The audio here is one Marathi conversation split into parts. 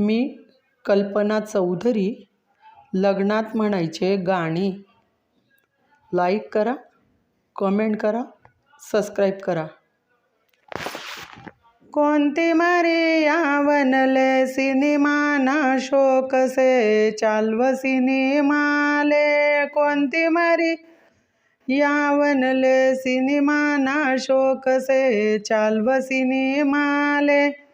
मी कल्पना चौधरी लग्नात म्हणायचे गाणी. लाईक करा कमेंट करा सबस्क्राईब करा. कोणती मरिया वनले सिनेमाना शोक से? चालव सिनेमाले कोणती मरी यावनले सिनेमाना शोक से? चालव सिनेमाले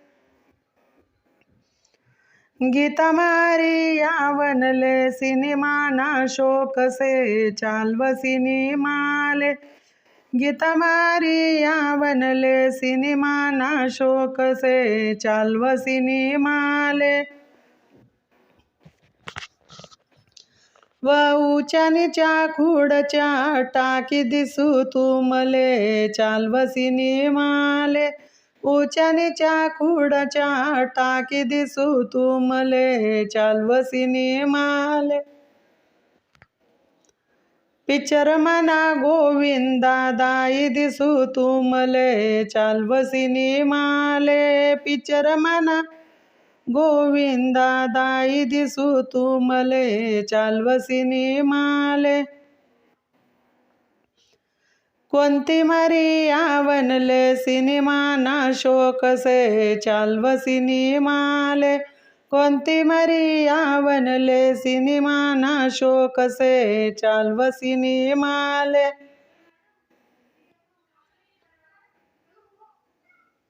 गीता मारी यावनले सिनेमाना शोक से चालव सिनेमाले गीता मारी यावनले सिनेमाना शोक से चालव सिनेमाले व खुडच्या टाकी दिसू तू मले चालव सिनेमाले उच्या निच्या टाकी दिसू तू मले चालवसिनी माले. पिक्चर मना गोविंदा दाई दिसू तू मले चालवसिनी माले. पिक्चर मना गोविंदा दाई दिसू तू मले चालवसिनी माले. कोणती मरी आवनले सिनेमाना शोक से चालव सिनेमाले कोणती मरी आवनले सिनेमाना शोक से चालव सिनेमाले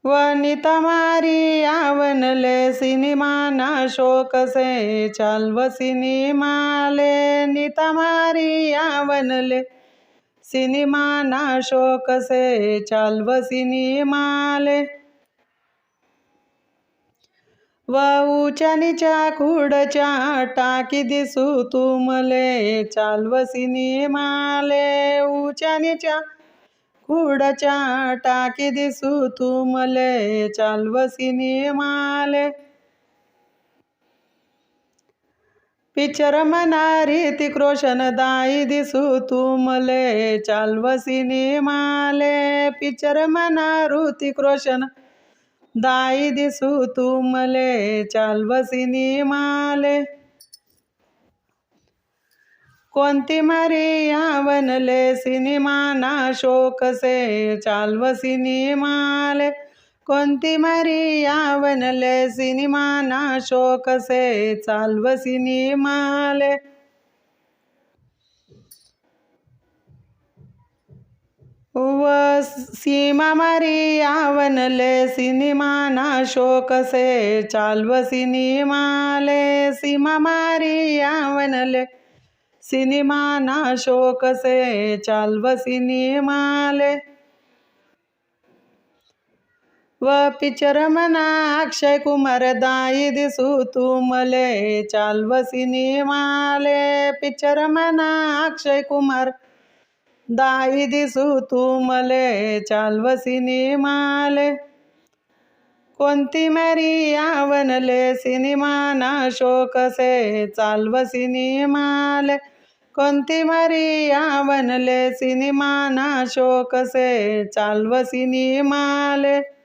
वनिता मारी आवनले सिनेमाना शोक से चालव सिनेमाले नीता मारी सिनेमा सिनेमाना शोक से चालव सिनेमाले. व उच्या निच्या खुडच्या टाकी दिसू तू मले चालव सिनेमाले. उच्या निच्या खुडच्या टाकी दिसू तू मले चालव सिनेमाले. पिक्चर मना ऋतिक रोशन दाई दिसू तू मले. चालव सिनेमाले पिक्चर मना ऋतिक रोशन दाई दिसू तू मले. चालव सिनेमाले कोणती मरी आवनले? सिनेमाना शोक से चालव सिनेमाले कोणती मरी आवनले सिनेमा शोक से चालव सिनेमाले. व सीमा मारी आवनले सिनेमा शोक से चालव सिनेमाले. सीमा मारी आवनले सिनेमा शोक से चालव सिनेमाले. व पिक्चर अक्षय कुमार दाई दिसू तू मले. चालव सिनेमाले पिक्चर मना अक्षय कुमार दाई दिसू तू मले. चालव सिनेमाले कोणती मरी आवनले? सिनेमाना शोक से चालव सिनेमाले कोणती मरी आवनले? सिनेमाना शोक से चालव सिनेमाले